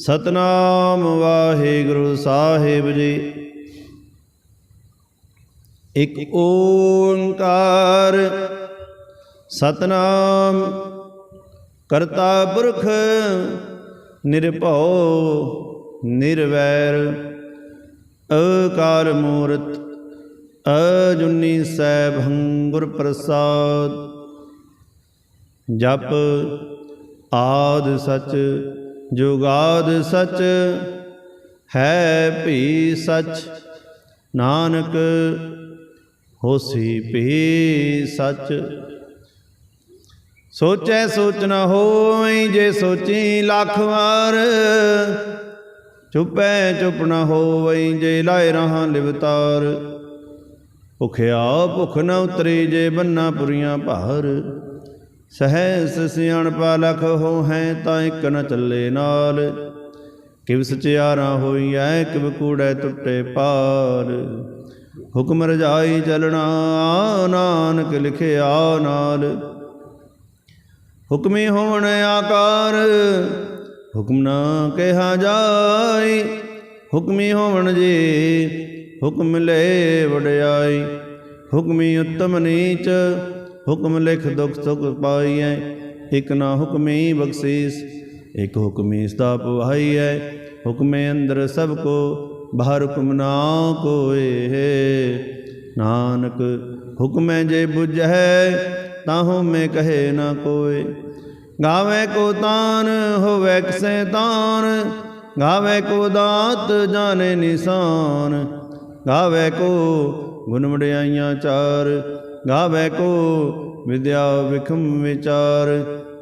ਸਤਨਾਮ ਵਾਹਿਗੁਰੂ ਸਾਹਿਬ ਜੀ। ਇਕ ਓੰਕਾਰ ਸਤਨਾਮ, ਕਰਤਾ ਪੁਰਖ ਨਿਰਭਉ ਨਿਰਵੈਰ ਅਕਾਰ ਮੂਰਤ ਅਜੁਨੀ ਸੈਭੰ ਗੁਰ ਪ੍ਰਸਾਦ, ਜਪ ਆਦ ਸਚ ਜੁਗਾਦ ਸਚ ਹੈ ਭੀ ਸਚ, ਨਾਨਕ ਹੋਸੀ ਭੀ ਸਚ। ਸੋਚੈ ਸੋਚ ਨ ਹੋਈ ਜੇ ਸੋਚੀ ਲੱਖ ਵਾਰ, ਚੁੱਪੈ ਚੁੱਪ ਨ ਹੋਵਈ ਜੇ ਲਾਇ ਰਹਾ ਲਿਵਤਾਰ ਭੁਖਿਆ ਭੁਖ ਨ ਉਤਰੀ ਜੇ ਬੰਨਾ ਪੁਰੀਆਂ ਭਾਰ। ਸਹਿਸ ਸਿਆਣਪਾ ਲਖ ਹੋ ਹੈ ਤਾਂ ਇੱਕ ਨ ਚੱਲੇ ਨਾਲ। ਕਿਵ ਸਚਿਆਰਾ ਹੋਈਐ ਕਿਵ ਕੂੜੈ ਟੁੱਟੇ ਪਾਰ। ਹੁਕਮ ਰਜਾਈ ਚਲਣਾ, ਨਾਨਕ ਲਿਖਿਆ ਨਾਲ। ਹੁਕਮੀ ਹੋਣ ਆਕਾਰ, ਹੁਕਮ ਨਾ ਕਿਹਾ ਜਾਈ। ਹੁਕਮੀ ਹੋਵਣ ਜੀ, ਹੁਕਮ ਲੈ ਵਡਿਆਈ। ਹੁਕਮੀ ਉੱਤਮ ਨੀਚ ਹੁਕਮ ਲਿਖ ਦੁਖ ਸੁਖ ਪਾਈਐ, ਇਕ ਨਾ ਹੁਕਮੀ ਬਖਸ਼ੀਸ, ਇਕ ਹੁਕਮੀ ਸਦਾ ਪਵਾਈਐ ਹੁਕਮੇ ਅੰਦਰ ਸਭ ਕੋ, ਬਾਹਰ ਹੁਕਮ ਨਾ ਕੋਏ ਨਾਨਕ, ਹੁਕਮੈ ਜੇ ਬੁਝੈ, ਤਾਹੂ ਮੈਂ ਕਹੇ ਨਾ ਕੋਏ। ਗਾਵੇ ਕੋ ਤਾਨ, ਹੋਵੇ ਕਿਸੈ ਤਾਨ, ਗਾਵੇ ਕੋ ਦਾਤ, ਜਾਣੇ ਨਿਸ਼ਾਨ। ਗਾਵੇ ਕੋ ਗੁਣ ਵਡਿਆਈਆਂ ਚਾਰ ਗਾਵੇ ਕੋ ਵਿਦਿਆ ਵਿਖਮ ਵਿਚਾਰ,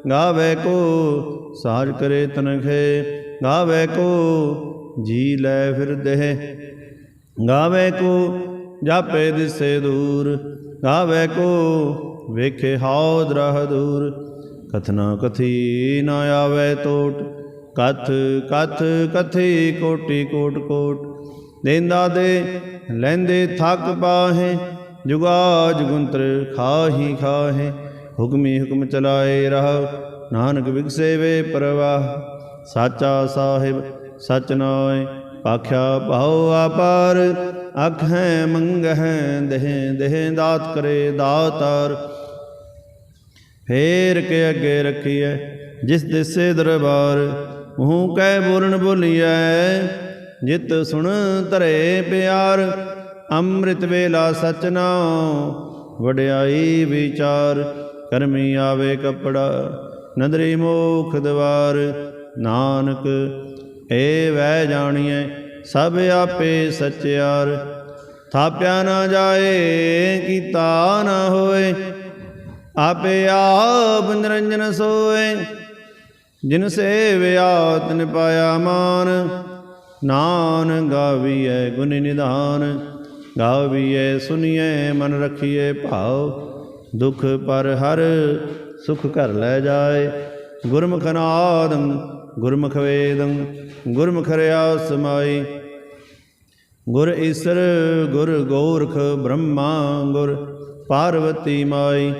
ਗਾਵੇ ਕੋ ਸਾਜ ਕਰੇ ਤਨਖੇ, ਗਾਵੇ ਕੋ ਜੀ ਲੈ ਫਿਰਦੇ ਗਾਵੇ ਕੋ ਜਾਪੇ ਦਿਸੇ ਦੂਰ, ਗਾਵੇ ਕੋ ਵੇਖੇ ਹਾਉ ਦਰਹ ਦੂਰ। ਕਥਨਾ ਕਥੀ ਨਾ ਆਵੇ ਤੋਟ, ਕਥ ਕਥ ਕਥੀ ਕੋਟੀ ਕੋਟ ਕੋਟ। ਦੇਂਦਾ ਦੇ, ਲੈਂਦੇ ਥੱਕ ਪਾਹੇ ਜੁਗਾ ਜੁਗੰਤਰ ਖਾਹੀ ਖਾਹੇ, ਹੁਕਮੀ ਹੁਕਮ ਚਲਾਏ ਰਹਾ, ਨਾਨਕ ਵਿਗਸੇ ਵੇ ਪਰਵਾਹ, ਸਾਚਾ ਸਾਹਿਬ ਸਚ ਨਾਏ ਆਖਿਆ ਭਾਉ ਆਪਾਰ ਆਖੈ ਮੰਗਹਿ ਦੇਹ ਦੇਹ ਦਾਤ ਕਰੇ ਦਾਤਾਰ। ਫੇਰ ਕੇ ਅੱਗੇ ਰੱਖੀਐ, ਜਿਸ ਦਿਸੇ ਦਰਬਾਰ, ਮੂੰਹ ਕਹਿ ਬੋਲਣ ਬੋਲੀਐ, ਜਿਤ ਸੁਣ ਧਰੇ ਪਿਆਰ। ਅੰਮ੍ਰਿਤ ਵੇਲਾ ਸਚ ਨਾਉ ਵਡਿਆਈ ਵਿਚਾਰ, ਕਰਮੀ ਆਵੇ ਕਪੜਾ, ਨਦਰੀ ਮੋਖ ਦਵਾਰ, ਨਾਨਕ, ਏ ਵੈ ਜਾਣੀਐ, ਸਭ ਆਪੇ ਸਚਿਆਰ। ਥਾਪਿਆ ਨਾ ਜਾਏ, ਕੀਤਾ ਨਾ ਹੋਏ, ਆਪੇ ਆਪ ਨਿਰੰਜਨ ਸੋਏ। ਜਿਨ ਸੇਵਿਆ, ਤਿਨ ਪਾਇਆ ਮਾਨ, ਨਾਨ ਗਾਵੀਐ ਗੁਣ ਨਿਧਾਨ। ਗਾਵੀਐ ਸੁਨੀਐ ਮਨ ਰਖੀਐ ਭਾਉ। ਦੁਖ ਪਰ ਹਰ ਸੁਖ ਘਰ ਲੈ ਜਾਏ। ਗੁਰਮੁਖ ਨਾਦੰ, ਗੁਰਮੁਖ ਵੇਦੰ, ਗੁਰਮੁਖ ਰਿਆ ਸਮਾਈ ਗੁਰ ਈਸਰ, ਗੁਰ ਗੋਰਖ ਬ੍ਰਹਮਾ, ਗੁਰ ਪਾਰਵਤੀ ਮਾਈ।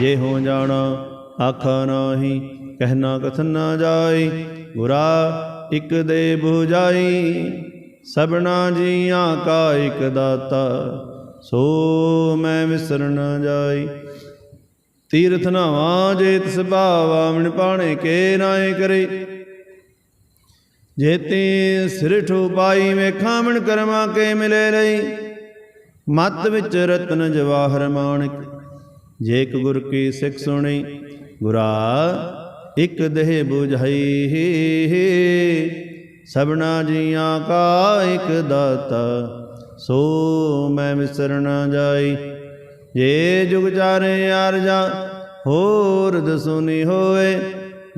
ਜੇ ਹੋ ਜਾਣਾ, ਆਖਾ ਨਾਹੀ, ਕਹਿਣਾ ਕਥਨ ਨਾ ਜਾਈ। ਗੁਰਾ ਇਕ ਦੇ 부ਜਾਈ ਸਭਨਾ ਜੀਆਂ ਕਾ ਇਕ ਦਾਤਾ, ਸੋ ਮੈਂ ਵਿਸਰ ਨ ਜਾਈ। ਤੀਰਥ ਨਾਵਾ ਜੇਤ ਤਿਸ ਭਾਵਾ ਮਿਣ ਪਾਣੇ ਕੇ ਨਾਏ ਕਰੇ। ਜੇਤੀ ਸਿਰ ਠੂ ਵੇਖਾਂ ਮਿਣ ਕਰਮਾ ਕੇ ਮਿਲੇ ਲਈ। ਮਤ ਵਿੱਚ ਰਤਨ ਜਵਾਹਰ ਮਾਣਿਕ, ਜੇ ਇੱਕ ਗੁਰ ਕੀ ਸਿੱਖ ਸੁਣੀ, ਗੁਰਾ ਇਕ ਦੇਹ 부ਝਾਈ ਸਭਨਾ ਜੀਆਂ ਕਾ ਇਕ ਦਾਤਾ, ਸੋ ਮੈਂ ਵਿਸਰ ਨ ਜਾਈ। ਜੇ ਜੁਗ ਚਾਰੇ ਅਰਜਾ ਹੋਰ ਦਸੁਨੀ ਹੋਏ।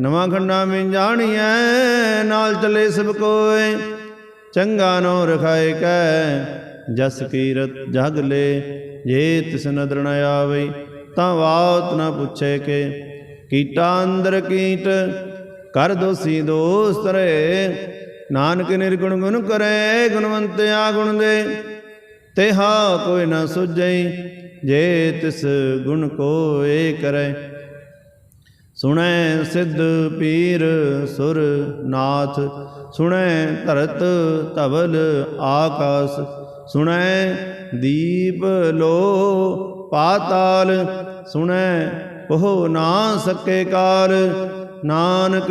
ਨਵਾਂ ਖੰਡਾ ਵਿੱਚ ਜਾਣੀਐ, ਨਾਲ ਚਲੇ ਸਭ ਕੋਏ। ਚੰਗਾ ਨੋ ਰਖਾਏ ਕੈ, ਜਸ ਕੀਰਤ ਜਗ ਲੈ। ਜੇ ਤਿਸ ਨਦਰ ਨ ਆਵੇ, ਤਾਂ ਬਾਤ ਨਾ ਪੁੱਛੇ ਕੇ। ਕੀਟਾ ਅੰਦਰ ਕੀਟ, ਕਰ ਦੋਸੀ ਦੋਸਤ ਰੇ ਨਾਨਕ ਨਿਰਗੁਣ ਗੁਣ ਕਰੈ ਗੁਣਵੰਤਿਆ ਗੁਣ ਦੇ। ਤੇਹਾ ਕੋਈ ਨਾ ਸੁਝਈ ਜੇ ਤਿਸ ਗੁਣ ਕੋਏ ਕਰੈ। ਸੁਣੈ ਸਿੱਧ ਪੀਰ ਸੁਰ ਨਾਥ, ਸੁਣੈ ਧਰਤ ਧਵਲ ਆਕਾਸ। ਸੁਣੈ ਦੀਪ ਲੋ ਪਾਤਾਲ, ਸੁਣੈ ਉਹ ਨਾ ਸਕੇ ਕਾਲ। ਨਾਨਕ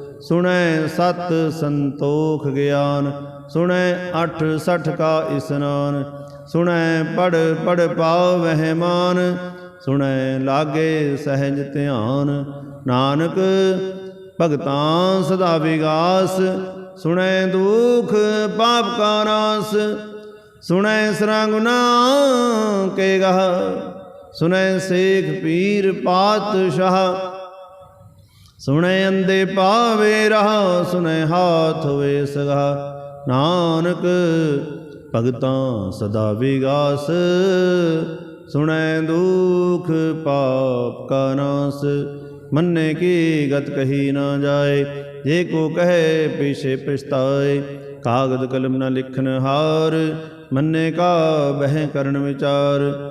ਸੁਣੈ ਸਤ ਸੰਤੋਖ ਗਿਆਨ, ਸੁਣੈ ਅਠ ਸਠ ਕਾ ਇਸਨਾਨ, ਸੁਣੈ ਪੜ ਪੜ ਪਾਉ ਵਹਿਮਾਨ ਸੁਣੈ ਲਾਗੇ ਸਹਿਜ ਧਿਆਨ, ਨਾਨਕ ਭਗਤਾਂ ਸਦਾ ਵਿਗਾਸ, ਸੁਣੈ ਦੁਖ ਪਾਪ ਕਾ ਨਾਸ, ਸੁਣੈ ਸਰਾਗੁਨਾ ਕੇ ਗਹ, ਸੁਣੈ ਸੇਖ ਪੀਰ ਪਾਤਸ਼ਾਹ ਸੁਣੈ ਅੰਦੇ ਪਾਵੇ ਰਹਾ, ਸੁਣੈ ਹਾਥ ਹੋਵੇ ਸਗਾ। ਨਾਨਕ, ਭਗਤਾਂ ਸਦਾ ਵਿਗਾਸ। ਸੁਣੈ ਦੁਖ ਪਾਪ ਕਾ ਨਾਸ। ਮੰਨੇ ਕੀ ਗਤ ਕਹੀ ਨਾ ਜਾਏ, ਜੇ ਕੋ ਕਹੇ ਪਿਛੇ ਪਛਤਾਏ। ਕਾਗਦ ਕਲਮ ਨਾ ਲਿਖਨ ਹਾਰ, ਮੰਨੇ ਕਾ ਬਹਿ ਕਰਨ ਵਿਚਾਰ।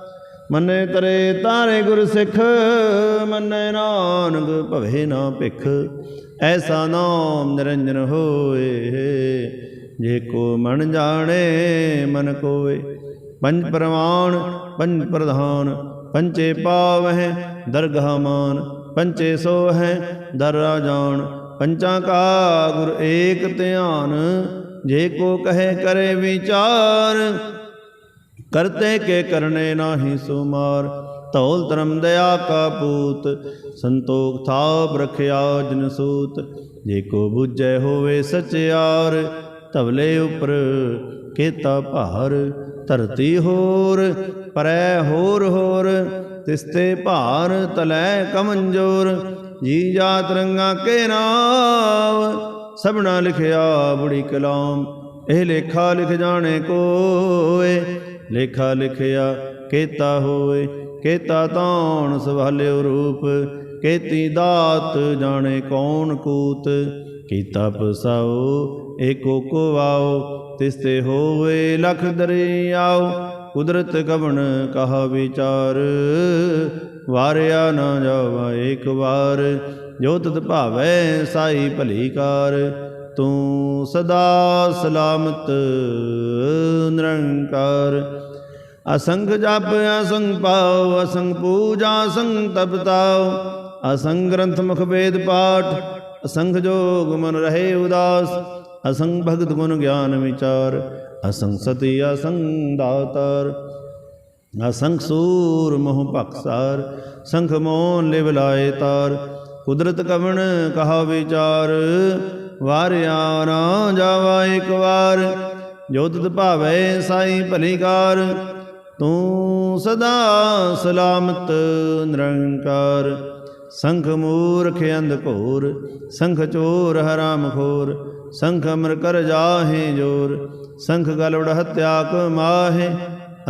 ਮੰਨੇ ਤਰੇ ਤਾਰੇ ਗੁਰ ਸਿੱਖ, ਮੰਨੇ ਨਾਨਕ ਭਵੇ ਨਾ ਭਿਖ। ਐਸਾ ਨਾਮ ਨਿਰੰਜਨ ਹੋਏ, ਜੇ ਕੋ ਮਨ ਜਾਣੇ, ਮਨ ਕੋਏ। ਪੰਜ ਪ੍ਰਮਾਣ ਪੰਜ ਪ੍ਰਧਾਨ ਪੰਚੇ ਪਾਵ ਹੈ, ਦਰਗਾਹ ਮਾਨ। ਪੰਚੇ ਸੋ ਹੈ ਦਰ ਰਾਜਾਨ ਪੰਚਾਂ ਕਾ ਗੁਰ ਏਕ ਧਿਆਨ, ਜੇ ਕੋ ਕਹੇ ਕਰੇ ਵਿਚਾਰ ਕਰਤੇ ਕੇ ਕਰਨੇ ਨਾਹੀ ਸੁਮਾਰ, ਧੌਲ ਧਰਮ ਦਇਆ ਕਾ ਪੂਤ, ਸੰਤੋਖ ਥਾਪ ਰਖਿਆ ਜਨ ਸੂਤ। ਜੇ ਕੋ ਬੁਝੈ ਹੋਵੇ ਸਚਿਆਰ ਧਵਲੇ ਉਪਰ ਕੀਤਾ ਭਾਰ। ਧਰਤੀ ਹੋਰ, ਪਰੈ ਹੋਰ ਹੋਰ, ਤਿਸਤੇ ਭਾਰ ਤਲੈ ਕਮੰਜੋਰ। ਜੀ ਜਾ ਰੰਗਾ ਕੇ ਨਾਮ ਸਭਨਾ ਲਿਖਿਆ ਬੁੜੀ ਕਲਾਮ, ਇਹ ਲੇਖਾ ਲਿਖ ਜਾਣੇ ਕੋਏ। ਲੇਖਾ ਲਿਖਿਆ, ਕੇਤਾ ਹੋਏ ਕੀਤਾ ਤਾਣ ਸਵਾਲਿਓ ਰੂਪ, ਕੇਤੀ ਦਾਤ ਜਾਣੇ ਕੌਣ ਕੂਤ, ਕੀਤਾ ਪਸਾਓ, ਏਕੋ ਕੋ ਆਓ ਤਿਸ ਹੋਵੇ ਲਖ ਦਰਿਆਓ, ਕੁਦਰਤ ਕਵਣ ਕਹਾ ਵਿਚਾਰ, ਵਾਰਿਆ ਨਾ ਜਾਵਾ ਏਕ ਵਾਰ, ਜੋ ਤਤ ਭਾਵੈ ਸਾਈ ਭਲੀ ਕਾਰ, ਤੂੰ ਸਦਾ ਸਲਾਮਤ ਨਿਰੰਕਾਰ। ਅਸੰਗ ਜਪ ਅਸੰਗ ਪਾਉ, ਅਸੰਗ ਪੂਜਾ ਅਸੰਗ ਤਪਤਾਉ ਅਸੰਗ ਗ੍ਰੰਥ ਮੁਖ ਵੇਦ ਪਾਠ, ਅਸੰਗ ਜੋਗ ਮਨ ਰਹੇ ਉਦਾਸ। ਅਸੰਗ ਭਗਤ ਗੁਣ ਗਿਆਨ ਵਿਚਾਰ, ਅਸੰਗ ਸਤੀ ਅਸੰਗ ਦਾਤਾਰ। ਅਸੰਖ ਸੂਰ ਮੋਹ ਭਖਸਾਰ ਸੰਖ ਮੋਨ ਲਿਵ ਲਾਏ ਤਾਰ। ਕੁਦਰਤ ਕਵਣ ਕਹਾ ਵਿਚਾਰ, ਵਾਰਿਆ ਨਾ ਜਾਵਾ ਇੱਕ ਵਾਰ। ਜੋ ਤਤ ਭਾਵੈ ਸਾਈ ਭਲੀ ਤੂੰ ਸਦਾ ਸਲਾਮਤ ਨਿਰੰਕਾਰ। ਸੰਖ ਮੂਰਖ ਅੰਧ ਘੋਰ, ਸੰਖ ਚੋਰ ਹਰਾਮ ਖੋਰ, ਸੰਖ ਅਮਰ ਕਰ ਜਾਹੇ ਜੋਰ, ਸੰਖ ਗਲਵੜ ਹਤਿਆ ਕ ਮਾਹੇ,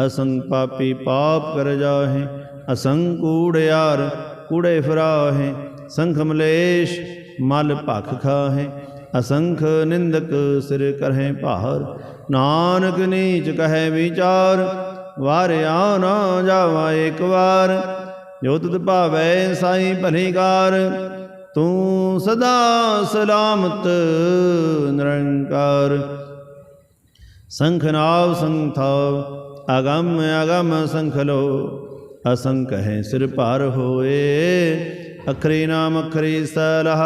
ਅਸੰਗ ਪਾਪੀ ਪਾਪ ਕਰ ਜਾਹੇ, ਅਸੰਗ ਕੂੜਿਆਰ ਕੂੜੇ ਫਰਾਹੇ, ਸੰਖ ਮਲੇਸ਼ ਮਲ ਭਖ ਖਾਹੇ, ਅਸੰਖ ਨਿੰਦਕ ਸਿਰ ਕਰਹਿ ਭਾਰ ਨਾਨਕ ਨੀਚ ਕਹੈ ਵਿਚਾਰ, ਵਾਰਿਆ ਨਾ ਜਾਵਾ ਇੱਕ ਵਾਰ। ਜੋ ਤੁਧ ਭਾਵੈ ਸਾਈ ਭਲੀਕਾਰ, ਤੂੰ ਸਦਾ ਸਲਾਮਤ ਨਿਰੰਕਾਰ। ਸੰਖਨਾਵ ਸੰਥਾਵ ਅਗੰਮ ਅਗੰਮ ਸੰਖਲੋ ਅਸੰਖ ਹੈ ਸਿਰ ਭਾਰ ਹੋਏ, ਅਖਰੀ ਨਾਮ ਅਖਰੀ ਸਲਹ,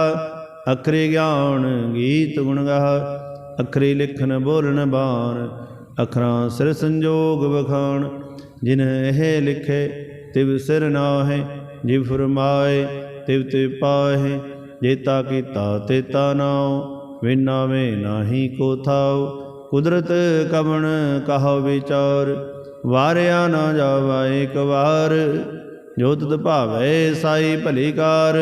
ਅਖਰੀ ਗਿਆਨ ਗੀਤ ਗੁਣ ਗਾਹ। ਅਖਰੀ ਲਿਖਨ ਬੋਲਣ, ਬਾਣ, ਅਖਰਾਂ ਸਿਰ ਸੰਜੋਗ ਵਖਾਣ, ਜਿਨ ਇਹ ਲਿਖੇ ਤਿਵ ਸਿਰ ਨਾਹਿ, ਜਿਵ ਫਰਮਾਏ ਤਿਵ ਤਿਵ ਪਾਹੇ ਜੇਤਾ ਕੀਤਾ ਤੇਤਾ ਨਾਉ ਵਿਨਾਵੇ ਨਾਹੀ ਕੋ ਥਾਉ, ਕੁਦਰਤ ਕਵਣ ਕਹੋ ਵਿਚਾਰ, ਵਾਰਿਆ ਨਾ ਜਾਵਾ ਇੱਕ ਵਾਰ ਜੋ ਤੁਧ ਭਾਵੈ ਸਾਈ ਭਲੀਕਾਰ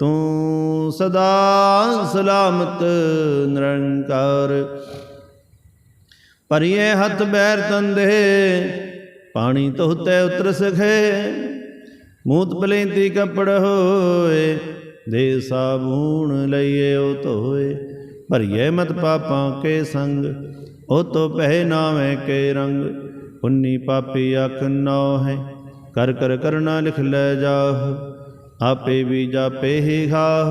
ਤੂੰ ਸਦਾ ਸਲਾਮਤ ਨਿਰੰਕਾਰ। ਪਰਿਏ ਹੱਥ ਬੈਰ ਤੰਦੇ, ਪਾਣੀ ਤੋਤੇ ਉਤਰ ਸਖੇ। ਮੂਤ ਪਲੇਂਤੀ ਕੱਪੜ ਹੋਏ, ਦੇ ਸਾਬੂਣ ਲਈਏ ਉਹ ਧੋਏ। ਭਰੀਏ ਮਤ ਪਾਪਾਂ ਕੇ ਸੰਗ, ਉਹ ਤੋ ਪਹਿ ਨਾਵੇਂ ਕੇ ਰੰਗ। ਪੁੰਨੀ ਪਾਪੀ ਅਖ ਨੋ ਹੈ, ਕਰ ਕਰ ਕਰਨਾ ਲਿਖ ਲੈ ਜਾਹ। ਆਪੇ ਵੀ ਜਾਪੇ ਹੀ ਖਾਹ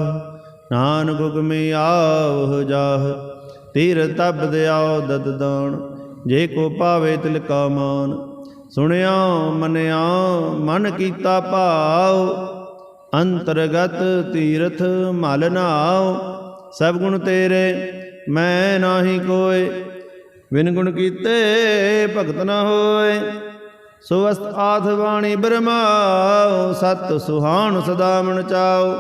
ਨਾਨਕ ਹੁਕਮੇ ਆਵ ਜਾਹ। ਤੀਰ ਤਬ ਦਿਆਉ ਦਦ ਦਾਣ ਜੇ ਕੋ ਪਾਵੇ ਤਿਲ ਕਾ ਮਾਨ। ਸੁਣਿਆ, ਮਨਿਆ, ਮਨ ਕੀਤਾ ਭਾਉ ਅੰਤਰਗਤ ਤੀਰਥ ਮਲ ਨਾਉ। ਸਭ ਗੁਣ ਤੇਰੇ, ਮੈਂ ਨਾਹੀ ਕੋਏ, ਬਿਨ ਗੁਣ ਕੀਤੇ ਭਗਤ ਨਾ ਹੋਏ। ਸੋ ਅਸਤ ਆਥ ਬਾਣੀ ਬਰਮਾਉ ਸਤ ਸੁਹਾਣ ਸਦਾ ਮਨ ਚਾਉ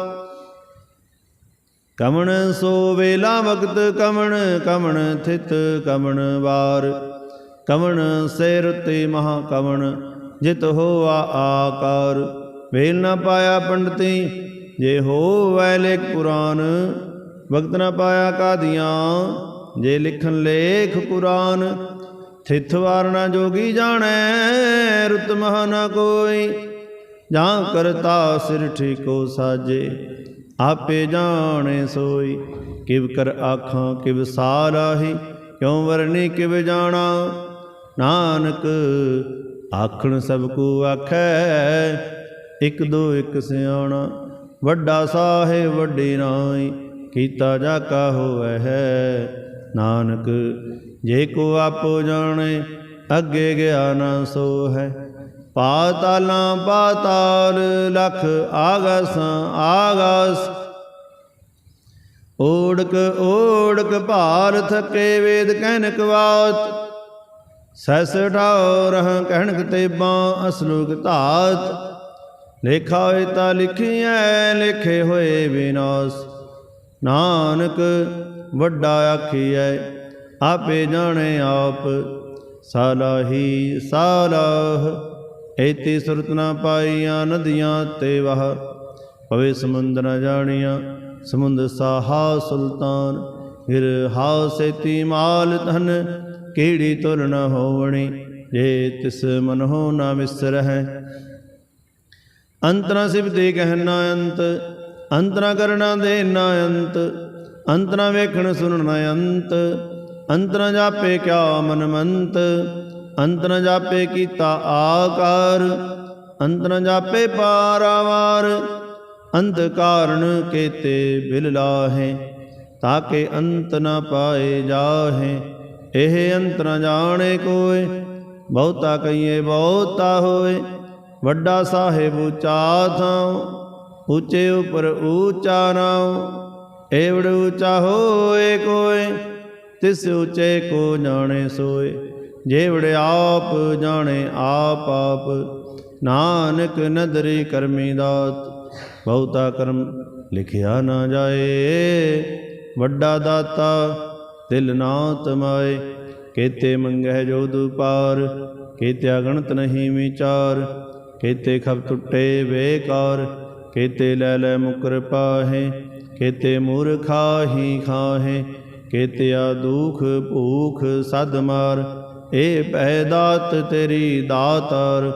ਕਮਣ ਸੋ ਵੇਲਾ ਵਕਤ ਕਮਣ ਕਮਣ ਥਿਤ ਕਮਣ ਵਾਰ। ਕਮਣ ਸੇ ਰੁਤੇ ਮਹਾ ਕਮਣ, ਜਿਤ ਹੋਆ ਆਕਾਰ। ਵੇਲ ਨਾ ਪਾਇਆ ਪੰਡਤੀ, ਜੇ ਹੋਵੈ ਲੇਖ ਪੁਰਾਨ। ਵਕਤ ਨਾ ਪਾਇਆ ਕਾਦੀਆਂ, ਜੇ ਲਿਖਣ ਲੇਖ ਕੁਰਾਨ। ਥਿਤ ਵਾਰਨਾ ਜੋਗੀ ਜਾਣੈ, ਰੁਤ ਮਹਾ ਨਾ ਕੋਈ। ਜਾਂ ਕਰਤਾ ਸਿਰ ਠੀਕੋ ਸਾਜੇ, ਆਪੇ ਜਾਣੇ ਸੋਈ। ਕਿਵ ਕਰ ਆਖਾਂ, ਕਿਵ ਸਾਰਾਹੀ ਕਿਉ ਵਰਨੀ ਕਿਵ ਜਾਣਾ। ਨਾਨਕ ਆਖਣ ਸਭ ਕੋ ਆਖੈ, ਇਕ ਦੋ ਇਕ ਸਿਆਣਾ। ਵੱਡਾ ਸਾਹਿਬ ਵੱਡੇ ਨਾਈ ਕੀਤਾ ਜਾ ਕਾ ਹੋਵੈ ਹੈ। ਨਾਨਕ, ਜੇ ਕੋ ਆਪੋ ਜਾਣੇ, ਅੱਗੇ ਗਿਆ ਨਾ ਸੋ ਹੈ ਪਾਤਾਲਾਂ ਪਾਤਾਲ ਲਖ ਆਗਸ ਆਗਸ। ਓੜਕ ਓੜਕ ਭਾਰ ਥਕੇ ਵੇਦ ਕਹਿਨਕ ਬਾਤ ਸੈਸ ਠਾਉ ਰਹ ਕਹਿਣਕ ਤੇਬਾਂ ਅਸਲੂਕ ਧਾਤ। ਲੇਖਾ ਹੋਏ ਤਾਂ ਲਿਖੀਐ, ਲਿਖੇ ਹੋਏ ਵਿਨਾਸ਼ ਨਾਨਕ ਵੱਡਾ ਆਖੀਐ, ਆਪੇ ਜਾਣੇ ਆਪ ਸਾਲਾਹੀ ਸਾਲਾਹ ਏਤੀ ਸੁਰਤ ਨਾ ਪਾਈਆਂ ਨਦੀਆਂ ਤੇ ਵਹ। ਪਵੇ ਸਮੁੰਦਰ ਨ ਜਾਣੀਆਂ, ਸਮੁੰਦ ਸਾਹਾ ਸੁਲਤਾਨ। ਫਿਰ ਹਾਸੇਤੀ ਮਾਲ ਧਨ, ਕਿਹੜੀ ਤੁਰ ਨ ਹੋਵਣੀ, ਜੇ ਤਿਸ ਮਨ ਹੋ ਨਾ ਵਿਸਰਹਿ ਅੰਤਰਾ ਸਿਵ ਦੇ ਕਹਿਣਾ ਅੰਤ, ਅੰਤਰਾ ਕਰਨਾ ਦੇ ਨਾ ਅੰਤ। ਅੰਤਰਾ ਵੇਖਣ ਸੁਣਨਾ ਅੰਤ, ਅੰਤਰਾ ਜਾਪੇ ਕਿਆ ਮਨ ਮੰਤ, ਅੰਤਰਾ ਜਾਪੇ ਕੀਤਾ ਆਕਾਰ, ਅੰਤਰਾ ਜਾਪੇ ਪਾਰਾਵਾਰ ਅੰਤ ਕਾਰਨ ਕੇਤੇ ਬਿਲ ਲਾਹੇ, ਤਾਕੇ ਅੰਤ ਨਾ ਪਾਏ ਜਾਹੇ, ਇਹ ਅੰਤ ਨ ਜਾਣੇ ਕੋਏ, ਬਹੁਤਾ ਕਈਏ ਬਹੁਤਾ ਹੋਏ, ਵੱਡਾ ਸਾਹਿਬ ਉੱਚਾ ਥਾਂ ਉੱਚੇ ਉਪਰ ਉੱਚਾ ਨਾਉ ਏਵੜ ਉੱਚਾ ਹੋਏ ਕੋਏ, ਤਿਸ ਉੱਚੇ ਕੋ ਜਾਣੇ ਸੋਏ। ਜੇਵੜ ਆਪ ਜਾਣੇ ਆਪ ਆਪ, ਨਾਨਕ ਨਦਰੀ ਕਰਮੀ ਦਾਤ। ਬਹੁਤਾ ਕਰਮ ਲਿਖਿਆ ਨਾ ਜਾਏ, ਵੱਡਾ ਦਾਤਾ ਦਿਲ ਨਾ ਤਮਾਏ ਕੇਤੇ ਮੰਗਹਿ ਜੋ ਦੁਪਾਰ, ਕੇਤੇ ਅਗਣਤ ਨਹੀਂ ਵਿਚਾਰ। ਕੇਤੇ ਖਬ ਟੁੱਟੇ ਬੇਕਾਰ, ਕੇਤੇ ਲੈ ਲੈ ਮੁਕਰ ਪਾਹੇ। ਕੇਤੇ ਮੂਰਖਾ ਹੀ ਖਾਹੇ ਕੇਤੇ ਆ ਦੁਖ ਭੂਖ ਸਦ ਮਾਰ, ਏ ਪੈ ਦਾਤ ਤੇਰੀ ਦਾਤਾਰ।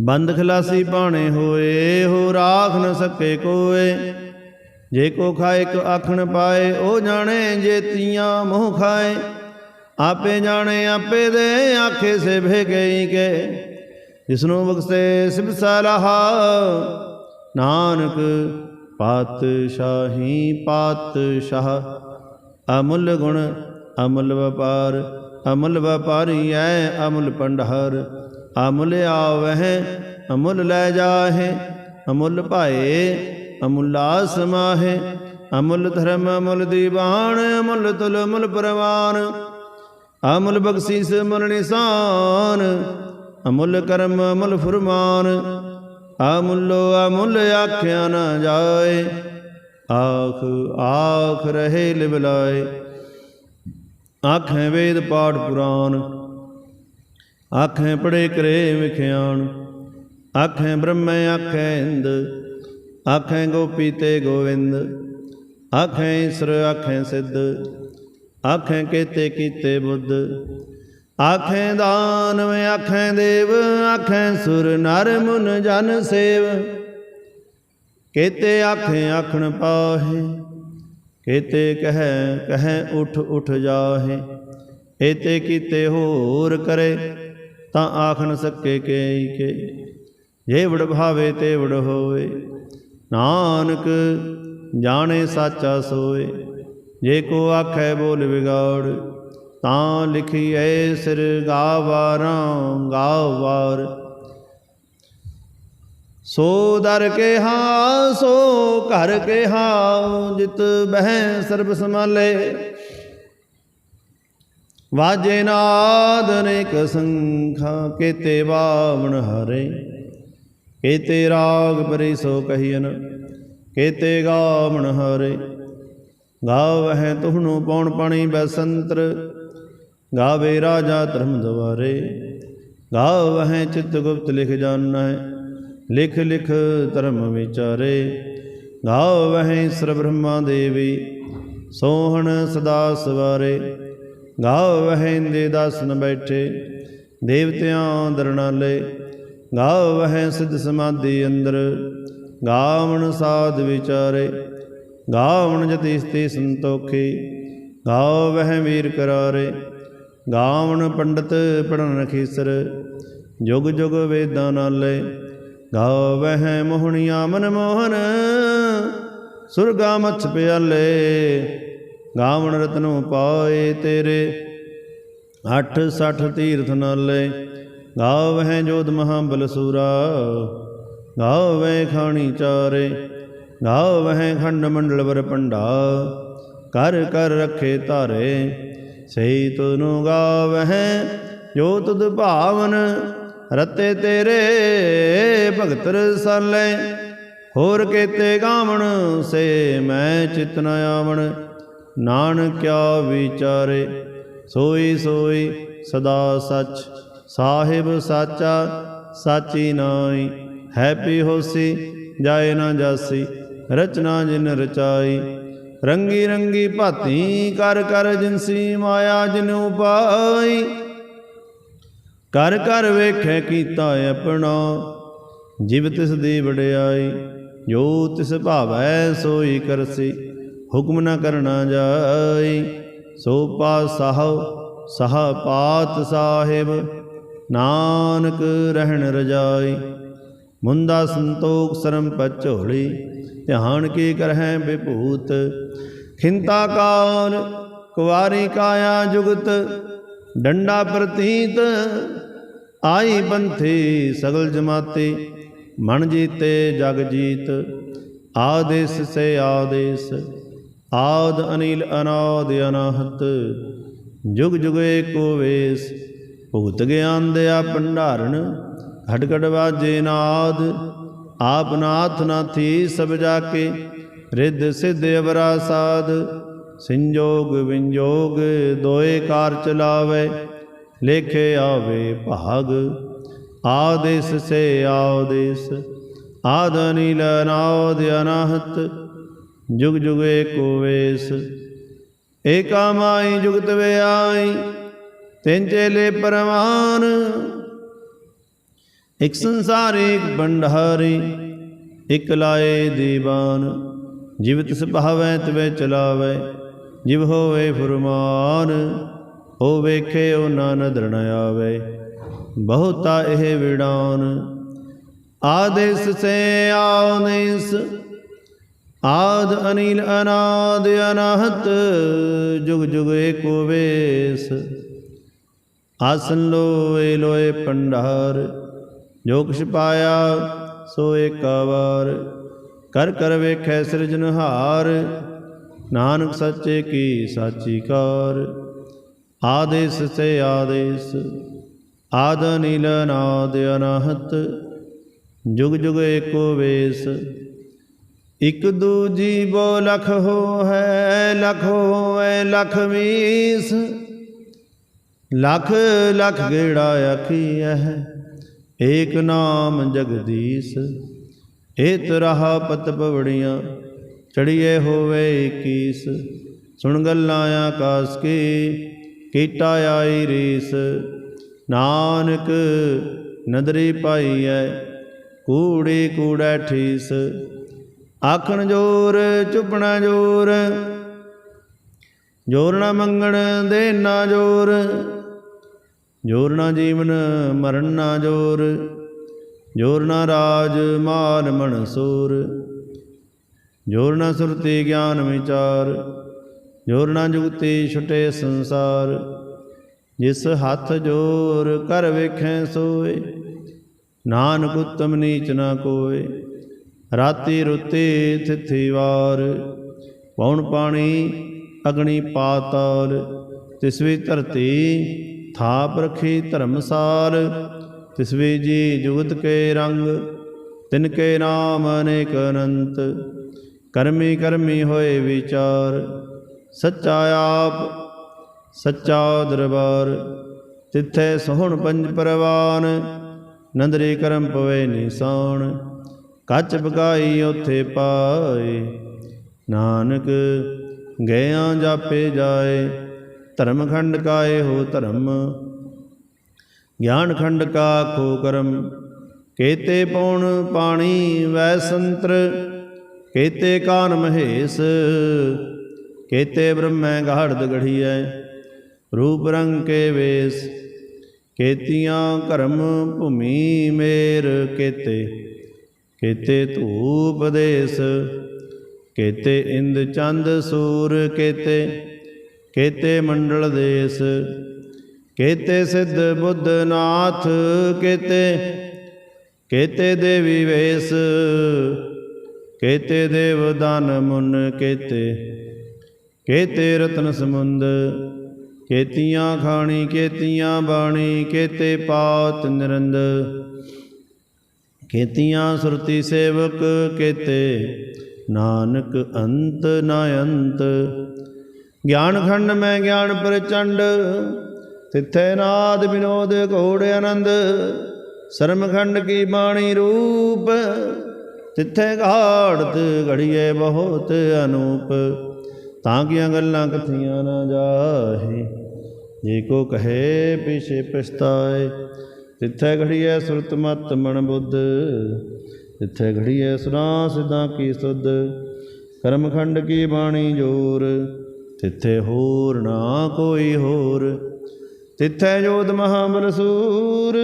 ਬੰਦ ਖਲਾਸੀ ਬਾਣੇ ਹੋਏ, ਹੋ ਰਾਖ ਨ ਸਕੇ ਕੋਏ। ਜੇ ਕੋ ਖਾਏ ਕੋ ਆਖਣ ਪਾਏ ਉਹ ਜਾਣੇ ਜੇ ਤੀਆਂ ਮੋਹ ਖਾਏ। ਆਪੇ ਜਾਣੇ, ਆਪੇ ਦੇ ਆਖੇ ਸੇ ਭੇ ਗਈ ਕੇ। ਜਿਸਨੂੰ ਬਖਸ਼ੇ ਸਿਬ ਸਲਾਹਾ, ਨਾਨਕ ਪਾਤਸ਼ਾਹੀ ਪਾਤਸ਼ਾਹ। ਅਮੁੱਲ ਗੁਣ, ਅਮੁੱਲ ਵਪਾਰ, ਅਮੁੱਲ ਵਪਾਰੀ ਐ, ਅਮੁੱਲ ਪੰਡਹਰ। ਅਮੁੱਲ ਆਵਹਿ, ਅਮੁੱਲ ਲੈ ਜਾਹੇ। ਅਮੁੱਲ ਭਾਏ, ਅਮੁੱਲਾ ਸਮਾਹੇ ਅਮੁੱਲ ਧਰਮ, ਅਮੁੱਲ ਦੀਵਾਨ, ਅਮੁੱਲ ਤੁਲ, ਅਮੁੱਲ ਪ੍ਰਵਾਨ। ਅਮੁੱਲ ਬਖਸ਼ੀਸ, ਅਮੁੱਲ ਨਿਸ਼ਾਨ। ਅਮੁੱਲ ਕਰਮ, ਅਮੁੱਲ ਫੁਰਮਾਨ। ਅਮੁੱਲੋ ਅਮੁੱਲ ਆਖਿਆ ਨਾ ਜਾਏ। ਆਖ ਆਖ ਰਹੇ ਲਿਬਲਾਏ ਆਖੇ ਵੇਦ ਪਾਠ ਪੁਰਾਨ ਆਖੇ ਪੜੇ ਕਰੇ ਵਿਖਿਆਣ। ਆਖੇ ਬ੍ਰਹਮੇ, ਆਖੇ ਇੰਦ। ਆਖੇ ਗੋਪੀ ਤੇ ਗੋਵਿੰਦ। ਆਖੇ ਈਸਰ, ਆਖੇ ਸਿੱਧ। ਆਖੇ ਕੇਤੇ ਕੀਤੇ ਬੁੱਧ। ਆਖੇ ਦਾਨਵ ਆਖੇ ਦੇਵ, ਆਖੇ ਸੁਰ ਨਰ ਮੁਨ ਜਨ ਸੇਵ। ਕੇਤੇ ਆਖੇ ਆਖਣ ਪਾਹੇ, ਕੀਤੇ ਕਹੈ ਕਹੈ ਉਠ ਉਠ ਜਾਹੇ। ਏਤੇ ਕੀਤੇ ਹੋਰ ਕਰੇ, ਤਾਂ ਆਖਣ ਸਕੇ ਕੇ ਕੇ ਜੇ ਵੜ ਭਾਵੇ ਤੇ ਵੜ ਹੋਵੇ, ਨਾਨਕ ਜਾਣੇ ਸਾਚਾ ਸੋਏ। ਜੇ ਕੋ ਆਖੈ ਬੋਲ ਵਿਗਾੜ ਤਾਂ ਲਿਖੀਐ ਸਿਰ ਗਾਵਾਰਾਂ ਗਾਵਾਰ। ਸੋ ਦਰ ਕੇ ਹਾਂ ਸੋ ਘਰ ਕੇ ਜਿਤ ਬਹਿ ਸਰਬ ਸਮਾਲੇ ਵਾਜੇ ਨਾਦ ਅਨੇਕ ਸੰਖਾ, ਕੇਤੇ ਬਾਵਣ ਹਰੇ। ਕੇਤੇ ਰਾਗ ਪਰੇ ਸੋ ਕਹੀਨ ਕੇਤੇ ਗਾਵਣ ਹਰੇ। ਗਾਵਹਿ ਤੁਹਨੂੰ ਪੌਣ ਪਾਣੀ ਬਸੰਤਰ। ਗਾਵੇ ਰਾਜਾ ਧਰਮ ਦਵਾਰੇ। ਗਾਵਹਿ ਚਿਤ ਗੁਪਤ ਲਿਖ ਜਾਣੈ ਲਿਖ ਲਿਖ ਧਰਮ ਵਿਚਾਰੇ। ਗਾਵਹਿ ਸਰ ਬ੍ਰਹਮਾ ਦੇਵੀ, ਸੋਹਣ ਸਦਾ ਸਵਾਰੇ। ਗਾਵਹਿ ਇੰਦੇ ਦਾਸਨ ਬੈਠੇ, ਦੇਵਤਿਆਂ ਦਰਣਾਲੇ ਗਾਵਹਿ ਸਿਧ ਸਮਾਧੀ ਅੰਦਰ, ਗਾਵਣ ਸਾਧ ਵਿਚਾਰੇ। ਗਾਵਣ ਜਤਿਸਤੇ ਸੰਤੋਖੇ, ਗਾਵਹਿ ਵੀਰ ਕਰਾਰੇ। ਗਾਵਣ ਪੰਡਤ ਪੜਨ ਖੀਸਰ ਜੁਗ ਜੁਗ ਵੇਦਾਂ ਨਾਲੇ ਗਾਵਹਿ ਮੋਹਣੀਆਂ ਮਨ ਮੋਹਨ, ਸੁਰਗਾ ਮਛ ਪਿਆਲੇ, ਗਾਵਣ ਰਤਨੋ ਪਾਏ ਤੇਰੇ। ਅੱਠ ਸੱਠ ਤੀਰਥ ਨਾਲੇ ਗਾਵਹਿ ਜੋਧ ਮਹਾਬਲ ਸੂਰਾ, ਗਾਵਹਿ ਖਾਣੀ ਚਾਰੇ, ਗਾਵਹਿ ਖੰਡ ਮੰਡਲ ਵਰ ਪੰਡਾ ਕਰ ਕਰ ਰੱਖੇ ਧਾਰੇ ਸਹੀ ਤੁਨੂ ਗਾਵਹਿ, ਜੋ ਤੁਧ ਭਾਵਨ ਰਤੇ ਤੇਰੇ ਭਗਤ ਰਸਾਲੇ। ਹੋਰ ਕੇਤੇ ਗਾਵਣ, ਸੇ ਮੈਂ ਚਿਤ ਨ ਆਵਣ। ਨਾਨਕਿਆ ਵਿਚਾਰੇ, ਸੋਈ ਸੋਈ ਸਦਾ ਸੱਚ। ਸਾਹਿਬ ਸਾਚਾ, ਸਾਚੀ ਨਾਈ ਹੈਪੀ ਹੋਸੀ, ਜਾਏ ਨਾ ਜਾਸੀ, ਰਚਨਾ ਜਿਨ ਰਚਾਈ। ਰੰਗੀ ਰੰਗੀ ਭਾਤੀ ਕਰ ਕਰ ਜਿਨਸੀ ਮਾਇਆ ਜਿਨ ਉਪਾਈ ਕਰ ਕਰ ਵੇਖੈ ਕੀਤਾ ਆਪਣਾ, ਜਿਵ ਤਿਸ ਦੀ ਵਡਿਆਈ, ਜੋ ਤਿਸ ਭਾਵੈ ਸੋਈ ਕਰਸੀ, ਹੁਕਮ ਨਾ ਕਰਨਾ ਜਾਈ। ਸੋ ਪਾਸਾਹ ਸਹ ਪਾਤ ਸਾਹਿਬ, ਨਾਨਕ ਰਹਿਣ ਰਜਾਈ। ਮੁੰਦਾ ਸੰਤੋਖ ਸਰਮ ਪਚੋੜੀ ਧਿਆਨ ਕੀ ਕਰਹਿ ਵਿਭੂਤ? ਖਿੰਤਾ ਕਾਲ, ਕੁਵਾਰੀ ਕਾਇਆ ਜੁਗਤ, ਡੰਡਾ ਪ੍ਰਤੀਤ, ਆਈ ਬੰਥੀ ਸਗਲ ਜਮਾਤੇ, ਮਨ ਜੀਤੇ ਜਗ ਜੀਤ, ਆਦੇਸ ਸੇ ਆਦੇਸ, ਆਦ ਅਨੀਲ ਅਨਾਦ ਅਨਾਹਤ, ਜੁਗ ਜੁਗ ਏਕੋ ਵੇਸ, ਭੂਤ ਗਿਆਨ ਦਿਆ ਭੰਡਾਰਨ ਘਟ ਘਟ ਵਾਜੇ ਨਾਦ ਆਪ ਨਾਥ ਨਾਥੀ ਸਭ ਜਾ ਕੇ ਰਿੱਧ ਸਿੱਧ ਅਵਰਾ ਸਾਧ ਸੰਜੋਗ ਵਿੰਜੋਗ ਦੋਏ ਕਾਰ ਚਲਾਵੇ, ਲੇਖੇ ਆਵੇ ਭਾਗ। ਆਦੇਸ ਸੇ ਆਦੇਸ ਆਦਨੀ ਅਨੀਲ ਅਨਾਦ ਅਨਾਹਤ, ਜੁਗ ਜੁਗ ਏਕੋ ਵੇਸ। ਏਕਾ ਮਾਈ ਜੁਗਤ ਵਿਆਈ, ਤਿੰਨ ਚੇਲੇ ਪਰਮਾਨ ਇਕ ਸੰਸਾਰ ਇੱਕ ਬੰਡਾਰੀ ਇਕ ਲਾਏ ਦੀਵਾਨ। ਜਿਵ ਤਿਸ ਭਾਵੈ, ਤਿਵੇਂ ਚਲਾਵੇ, ਜਿਵ ਹੋਵੇ ਫੁਰਮਾਨ, ਹੋ ਵੇਖੇ ਉਹ ਨਾ ਨਦਰ ਨ ਆਵੇ। ਬਹੁਤਾ ਇਹ ਵਿੜਾਨ, ਆਦੇਸ ਸੇ ਆਉਨਿਸ ਆਦ ਅਨੀਲ ਅਨਾਦ ਅਨਾਹਤ, ਜੁਗ ਜੁਗ ਏਕੋ ਵੇਸ। ਆਸਨ ਲੋਏ ਲੋਏ ਪੰਡਾਰ ਜੋ ਕੁਛ ਪਾਇਆ ਸੋ ਏਕਾ ਵਾਰ ਕਰ ਕਰ ਵੇਖੈ ਸਿਰਜਨਹਾਰ ਨਾਨਕ ਸੱਚੇ ਕੀ ਸਾਚੀ ਕਾਰ। ਆਦੇਸ ਸੇ ਆਦੇਸ, ਆਦ ਨੀਲ ਨਾਦ ਅਨਾਹਤ, ਜੁਗ ਜੁਗ ਏਕੋ ਵੇਸ। ਇਕ ਦੂਜੀ ਬੋ ਲਖ ਹੋ ਹੈ ਲਖ ਹੋਏ ਲਖ ਵੀਸ ਲਖ ਲਖ ਗੇੜਾ ਅਖੀ ਹੈ। ਏਕ ਨਾਮ ਜਗਦੀਸ਼ ਏਤ ਰਹਾ ਪਤ ਪਵੜੀਆਂ, ਚੜੀਏ ਹੋਵੇ ਕੀਸ ਸੁਣ ਗੱਲਾਂ ਆਕਾਸ ਕੀ ਕੀਟਾ ਆਈ ਰੀਸ। ਨਾਨਕ ਨਦਰੀ ਪਾਈ ਐ ਕੂੜੀ ਕੂੜੈ ਠੀਸ। ਆਖਣ ਜੋਰ, ਚੁਪਣਾ ਜੋਰ। ਜੋਰ ਨਾ ਮੰਗਣ ਦੇ ਨਾ ਜੋਰ। ਜੋਰ ਨਾ ਜੀਵਨ, ਮਰਨ ਨਾ ਜੋਰ। ਜੋਰ ਨਾ ਰਾਜ, ਮਾਲ ਮਨਸੂਰ ਜੋਰ ਨਾ ਸੁਰਤੀ, ਗਿਆਨ ਵਿਚਾਰ। ਜੋਰ ਨਾ ਜੁਗਤੀ, ਛੁਟੇ ਸੰਸਾਰ। ਜਿਸ ਹੱਥ ਜੋਰ ਕਰ ਵੇਖੈ ਸੋਏ। ਨਾਨਕ ਉਤਮ ਨੀਚ ਨਾ ਕੋਏ। ਰਾਤੀ ਰੁੱਤੀ ਥਿਥੀ ਵਾਰ। ਪੌਣ ਪਾਣੀ ਅਗਣੀ ਪਾਤਾਲ। ਤਿਸ ਵੀ ਧਰਤੀ ਥਾਪ ਰਖੀ ਧਰਮਸਾਲ ਤਿਸਵੀ ਜੀ ਜੁਗਤ ਕੇ ਰੰਗ, ਤਿਨ ਕੇ ਨਾਮ ਅਨੇਕ ਅਨੰਤ। ਕਰਮੀ ਕਰਮੀ ਹੋਏ ਵਿਚਾਰ, ਸੱਚਾ ਆਪ, ਸੱਚਾ ਦਰਬਾਰ। ਤਿੱਥੇ ਸੋਹਣ ਪੰਜ ਪਰਵਾਨ, ਨੰਦਰੀ ਕਰਮ ਪਵੇ ਨਿਸਾਨ। ਕੱਚ ਬਗਾਈ ਉਥੇ ਪਾਏ, ਨਾਨਕ ਗਿਆ ਜਾਪੇ ਜਾਏ। ਧਰਮ ਖੰਡ ਕਾਏ ਹੋ ਧਰਮ। ਗਿਆਨ ਖੰਡ ਕਾ ਖੋ ਕਰਮ। ਕੇਤੇ ਪਉਣ ਪਾਣੀ ਵੈ ਸੰਤਰ। ਕੇਤੇ ਕਾਨ ਮਹੇਸ਼। ਕੇਤੇ ਬ੍ਰਹਮੈ ਗਾੜਦ ਗੜੀਐ। ਰੂਪ ਰੰਗ ਕੇ ਵੇਸ। ਕੇਤੀਆਂ ਕਰਮ ਭੂਮੀ ਮੇਰ ਕੇਤੇ। ਕੇਤੇ ਧੂਪ ਦੇਸ। ਕੇਤੇ ਇੰਦ ਚੰਦ ਸੂਰ ਕੇਤੇ। ਕੇਤੇ ਮੰਡਲ ਦੇਸ, ਕੇਤੇ ਸਿੱਧ ਬੁੱਧ ਨਾਥ, ਕੇਤੇ ਕੇਤੇ ਦੇਵੀ ਵੇਸ, ਕੇਤੇ ਦੇਵ ਦਾਨ ਮੁਨ ਕੇਤੇ ਕੇਤੇ ਰਤਨ ਸਮੁੰਦ, ਕੇਤੀਆਂ ਖਾਣੀ, ਕੇਤੀਆਂ ਬਾਣੀ, ਕੇਤੇ ਪਾਤ ਨਿਰੰਦ, ਕੇਤੀਆਂ ਸੁਰਤੀ ਸੇਵਕ, ਕੇਤੇ ਨਾਨਕ ਅੰਤ ਨਾ ਅੰਤ ਗਿਆਨ ਖੰਡ ਮੈਂ ਗਿਆਨ ਪ੍ਰਚੰਡ, ਤਿੱਥੇ ਨਾਦ ਵਿਨੋਦ ਘੋੜ ਆਨੰਦ ਸਰਮਖੰਡ ਕੀ ਬਾਣੀ ਰੂਪ, ਤਿੱਥੇ ਘਾੜਤ ਘੜੀਏ ਬਹੁਤ ਅਨੂਪ। ਤਾਂ ਕੀਆਂ ਗੱਲਾਂ ਕਥੀਆਂ ਨਾ ਜਾਹੇ, ਜੇ ਕੋ ਕਹੇ ਪਿਛੇ ਪਛਤਾਏ। ਤਿੱਥੇ ਘੜੀਐ ਸੁਰਤ ਮਤ ਮਨ ਬੁੱਧ, ਤਿੱਥੇ ਘੜੀਐ ਸੁਨਾ ਸਿਧਾਂ ਕੀ ਸੁਧ। ਕਰਮਖੰਡ ਕੀ ਬਾਣੀ ਜੋਰ ਤਿੱਥੇ ਹੋਰ ਨਾ ਕੋਈ ਹੋਰ। ਤਿੱਥੈ ਜੋਤ ਮਹਾ ਸੂਰ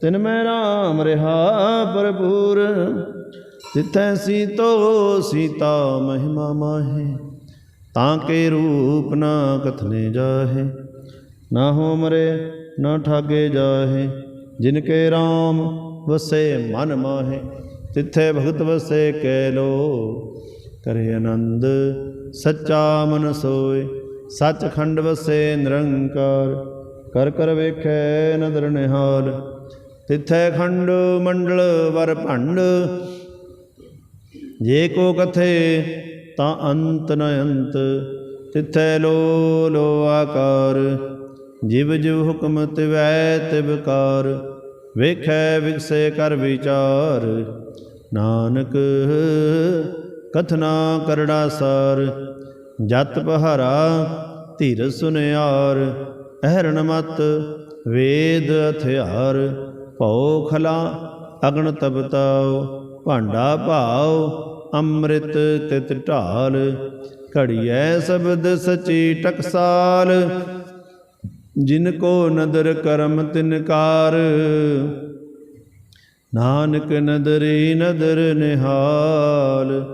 ਤਿਨ ਮੈਂ ਰਾਮ ਰਹਾ ਭਰਪੂਰ। ਤਿੱਥੈ ਸੀਤੋ ਸੀਤਾ ਮਹਿਮਾ ਮਾਹੇ, ਤਾਂ ਕੇ ਰੂਪ ਨਾ ਕਥਨੇ ਜਾਹੇ। ਨਾ ਹੋ ਮਰੇ, ਨਾ ਠਾਗੇ ਜਾਹੇ, ਜਿਨ ਕੇ RAM ਵਸੇ ਮਨ ਮਾਹੇ। ਤਿੱਥੇ ਭਗਤ ਵਸੇ ਕੈ ਲੋ, ਕਰੇ ਆਨੰਦ ਸੱਚਾ ਮਨ ਸੋਏ ਸੱਚ ਖੰਡ ਵਸੇ ਨਿਰੰਕਾਰ, ਕਰ ਕਰ ਵੇਖੈ ਨਦਰ ਨਿਹਾਲ, ਤਿਥੈ ਖੰਡ ਮੰਡਲ ਵਰ ਭੰਡ। ਜੇ ਕੋ ਕਥੇ ਤਾਂ ਅੰਤ ਨ ਅੰਤ, ਤਿਥੈ ਲੋ ਲੋ ਆਕਾਰ। ਜਿਵ ਜਿਵ ਹੁਕਮ ਤਿਵੈ ਤਿਵਕਾਰ ਵੇਖੈ ਵਿਗਸੇ ਕਰ ਵਿਚਾਰ। ਨਾਨਕ ਕਥਨਾ ਕਰੜਾ ਸਾਰ ਜਤ ਪਹਾਰਾ ਧੀਰ ਸੁਨਿਆਰ, ਅਹਰਣ ਮਤ ਵੇਦ ਹਥਿਆਰ, ਭਉ ਖਲਾ ਅਗਨ ਤਬਤਾਓ ਭਾਂਡਾ ਭਾਉ ਅੰਮ੍ਰਿਤ ਤਿਤ ਢਾਲ, ਘੜੀਐ ਸ਼ਬਦ ਸਚੀ ਟਕਸਾਲ, ਜਿਨ ਕੋ ਨਦਰ ਕਰਮ ਤਿਨਕਾਰ ਨਾਨਕ ਨਦਰੀ ਨਦਰ ਨਿਹਾਲ